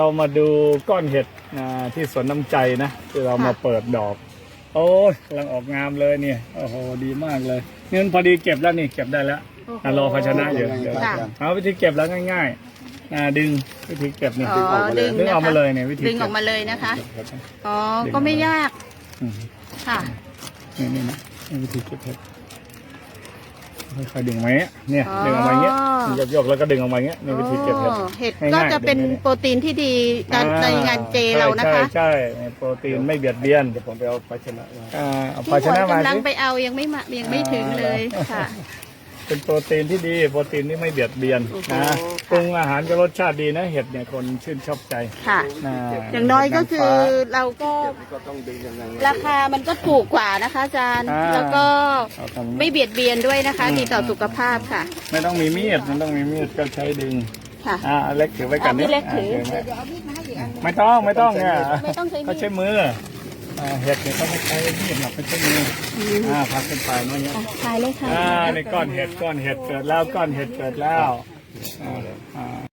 เรามาดูก้อนเห็ดอ่าที่สวนน้ำใจนะที่เรามาเปิดดอก โอ้ยกำลังออกงามเลยเนี่ยโอ้โหดีมากเลยนี่มันพอดีเก็บแล้วนี่เก็บได้แล้วอะรอภาชนะอยู่เดี๋ยวค่ะเอาวิธีเก็บแล้วง่ายๆอ่าดึงวิธีเก็บนี่อ๋อดึงดึงออกนะคะมาเลยเนี่ยวิธีดึงอเก็อบกมาเลยนะคะเก็บอ๋อก็ไม่ยากอืมค่ะนี่นี่นะนี่วิธีเก็บเห็ด ค่อยๆดึงมาเงี้ยเนี่ยดึงออกมาอย่างเงี้ยยกๆแล้วก็ดึงออกมาอย่างเงี้ยนี่วิธีเก็บเห็ด อ๋อเห็ดง่ายๆก็จะเป็นเดี๋ยวนี้ โปรตีนที่ดีการในงานเจเรานะคะ ใช่ใช่ใช่โปรตีนไม่เบียดเบียนเดี๋ยวผมไปเอาภาชนะมาอ่าเอาพี่ภาชฝนนะมากำลังสิ ไปเอายังไม่มายังไม่ถึงเลยค่ะ เป็นโปรตีนที่ดี โปรตีนที่ไม่เบียดเบียนโอ้โหนะค่ะปรุงอาหารก็รสชาติดีนะ เห็ดเนี่ยคนชื่นชอบใจค่ะ นะอย่างน้อยก็คือเราก็ก็ต้องดึงยังไงราคามันก็ถูกกว่านะคะอาจารย์ แล้วก็เอาทำไม่เบียดเบียนด้วยนะคะ อืม ดีต่อสุขภาพค่ะ ไม่ต้องมีมีดไม่ต้องมีมีดก็ใช้ดึง ค่ะ อ่าเอาเล็กถือไว้กันอะพี่เล็กถือไว้ไม่ต้องไม่ต้องเนี่ยไม่ต้องใช้มีด เขาใช้มือ อ่าเห็ดเนี่ยเขาไม่ใช้มีดหรอกเขาใช้มืออ่าพักขึ้นไปเมื่อนี้อะถ่ายเลยค่ะ อ่าในก้อนเห็ดก้อนเห็ดเกิดแล้วก้อนเห็ดเกิดแล้วอ่าอ่า